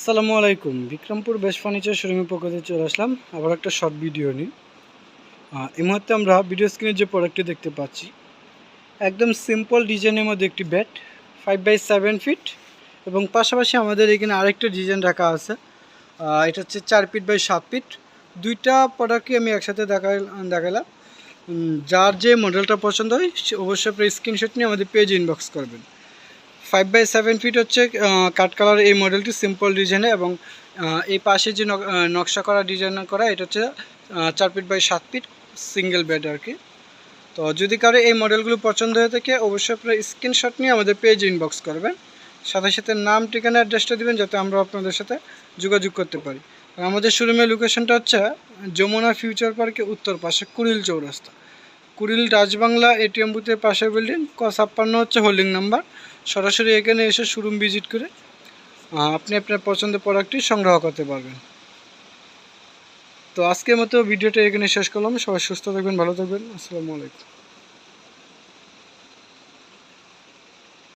আসসালামু আলাইকুম। বিক্রমপুর বেশ ফার্নিচার শোরুমের থেকে চলে আসলাম। আবার একটা শর্ট ভিডিও আহ, এই মুহূর্তে আমরা ভিডিও স্ক্রিনে যে প্রোডাক্টটি দেখতে পাচ্ছি একদম সিম্পল ডিজাইনের মধ্যে একটি bed five by seven feet এবং পাশাপাশি আমাদের এখানে আরেকটা ডিজাইন রাখা আছে। এটা হচ্ছে চার ফিট বাই সাত ফিট দুইটা প্রোডাক্টই আমি একসাথে দেখা দেখালাম যার যে মডেলটা পছন্দ হয় অবশ্যই আপনার স্ক্রিনশট নিয়ে আমাদের পেজ ইনবক্স করবেন। ফাইভ বাই সেভেন ফিট হচ্ছে কাট কালার এই মডেলটি সিম্পল ডিজাইনে এবং এই পাশে যে নক- নকশা করা ডিজাইন করা, এটা হচ্ছে চার ফিট বাই সাত ফিট সিঙ্গেল বেড আর কি। তো যদি কারও এই মডেলগুলো পছন্দ হয়ে থাকে, অবশ্যই আপনার স্ক্রিনশট নিয়ে আমাদের পেজ ইনবক্স করবেন। সাথে সাথে নাম, ঠিকানা অ্যাড্রেসটা দিবেন যাতে আমরা আপনাদের সাথে যোগাযোগ করতে পারি। আর আমাদের শোরুমের লোকেশনটা হচ্ছে, যমুনা ফিউচার পার্কে উত্তর পাশে কুড়িল চৌরাস্তা। কুড়িল রাজবাংলা এটিএম বুথের পাশের বিল্ডিং ক ছাপ্পান্ন হচ্ছে হোল্ডিং নাম্বার সরাসরি এখানে এসে শোরুম ভিজিট করে আপনি আপনার পছন্দের প্রোডাক্টটি সংগ্রহ করতে পারবেন। তো আজকের মতো ভিডিওটা এখানে শেষ করলাম। সবাই সুস্থ থাকবেন, ভালো থাকবেন। আসসালামু আলাইকুম।